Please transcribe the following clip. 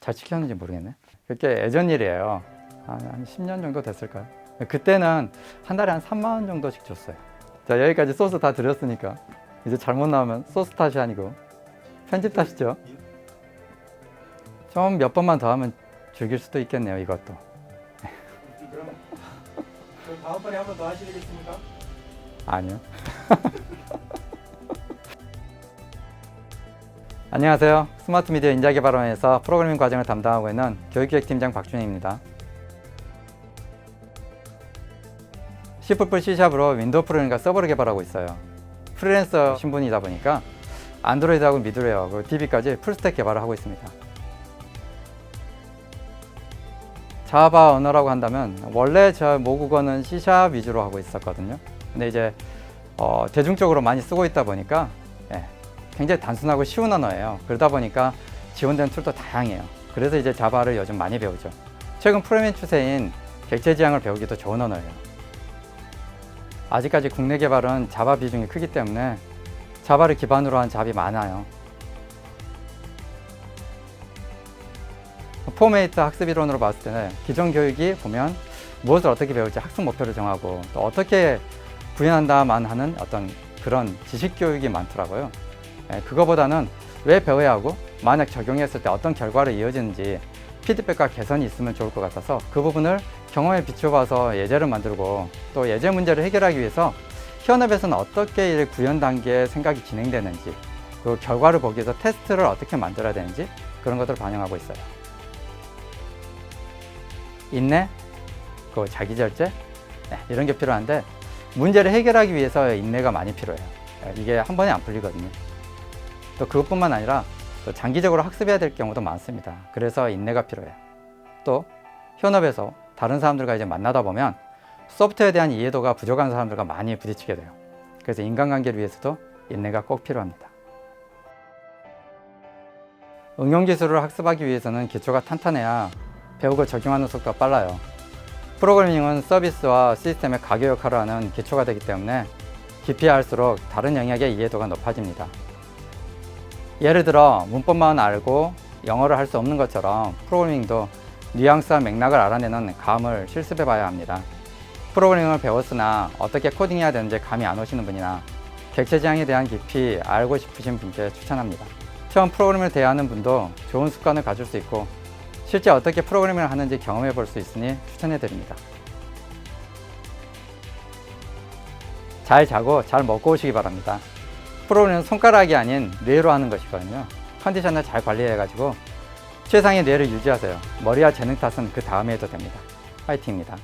잘 지켰는지 모르겠네. 그게 예전 일이에요. 한, 한 10년 정도 됐을까요? 그때는 한 달에 한 3만 원 정도씩 줬어요. 자 여기까지 소스 다 드렸으니까 이제 잘못 나오면 소스 탓이 아니고 편집 탓이죠. 좀 몇 번만 더 하면 즐길 수도 있겠네요 이것도. 그럼 그럼 다음번에 한 번 더 하시겠습니까? 아니요. 안녕하세요. 스마트 미디어 인자개발원에서 프로그래밍 과정을 담당하고 있는 교육기획팀장 박준희입니다. C++ C샵으로 윈도우 프로그램과 서버를 개발하고 있어요. 프리랜서 신분이다 보니까 안드로이드하고 미드웨어, 그리고 DB까지 풀스택 개발을 하고 있습니다. 자바 언어라고 한다면 원래 저 모국어는 C샵 위주로 하고 있었거든요. 근데 이제 어, 대중적으로 많이 쓰고 있다 보니까 예, 굉장히 단순하고 쉬운 언어예요. 그러다 보니까 지원되는 툴도 다양해요. 그래서 이제 자바를 요즘 많이 배우죠. 최근 프로그래밍 추세인 객체 지향을 배우기도 좋은 언어예요. 아직까지 국내 개발은 자바 비중이 크기 때문에 자바를 기반으로 한 잡이 많아요. 포메이트 학습 이론으로 봤을 때는 기존 교육이 보면 무엇을 어떻게 배울지 학습 목표를 정하고 또 어떻게 구현한다만 하는 어떤 그런 지식 교육이 많더라고요. 예, 그거보다는 왜 배워야 하고 만약 적용했을 때 어떤 결과를 이어지는지 피드백과 개선이 있으면 좋을 것 같아서 그 부분을 경험에 비춰봐서 예제를 만들고 또 예제 문제를 해결하기 위해서 현업에서는 어떻게 이 구현 단계 생각이 진행되는지 그 결과를 보기 위해서 테스트를 어떻게 만들어야 되는지 그런 것들을 반영하고 있어요. 인내, 그 자기 절제 네, 이런 게 필요한데 문제를 해결하기 위해서 인내가 많이 필요해요. 네, 이게 한 번에 안 풀리거든요. 또 그것뿐만 아니라 또 장기적으로 학습해야 될 경우도 많습니다. 그래서 인내가 필요해요. 또 현업에서 다른 사람들과 이제 만나다 보면 소프트웨어에 대한 이해도가 부족한 사람들과 많이 부딪히게 돼요. 그래서 인간관계를 위해서도 인내가 꼭 필요합니다. 응용 기술을 학습하기 위해서는 기초가 탄탄해야 배우고 적용하는 속도가 빨라요. 프로그래밍은 서비스와 시스템의 가교 역할을 하는 기초가 되기 때문에 깊이 할수록 다른 영역의 이해도가 높아집니다. 예를 들어 문법만 알고 영어를 할 수 없는 것처럼 프로그래밍도 뉘앙스와 맥락을 알아내는 감을 실습해 봐야 합니다. 프로그래밍을 배웠으나 어떻게 코딩해야 되는지 감이 안 오시는 분이나 객체 지향에 대한 깊이 알고 싶으신 분께 추천합니다. 처음 프로그램을 대하는 분도 좋은 습관을 가질 수 있고 실제 어떻게 프로그래밍을 하는지 경험해 볼 수 있으니 추천해 드립니다. 잘 자고 잘 먹고 오시기 바랍니다. 프로그램은 손가락이 아닌 뇌로 하는 것이거든요. 컨디션을 잘 관리해 가지고 최상의 뇌를 유지하세요. 머리와 재능 탓은 그 다음에 해도 됩니다. 파이팅입니다.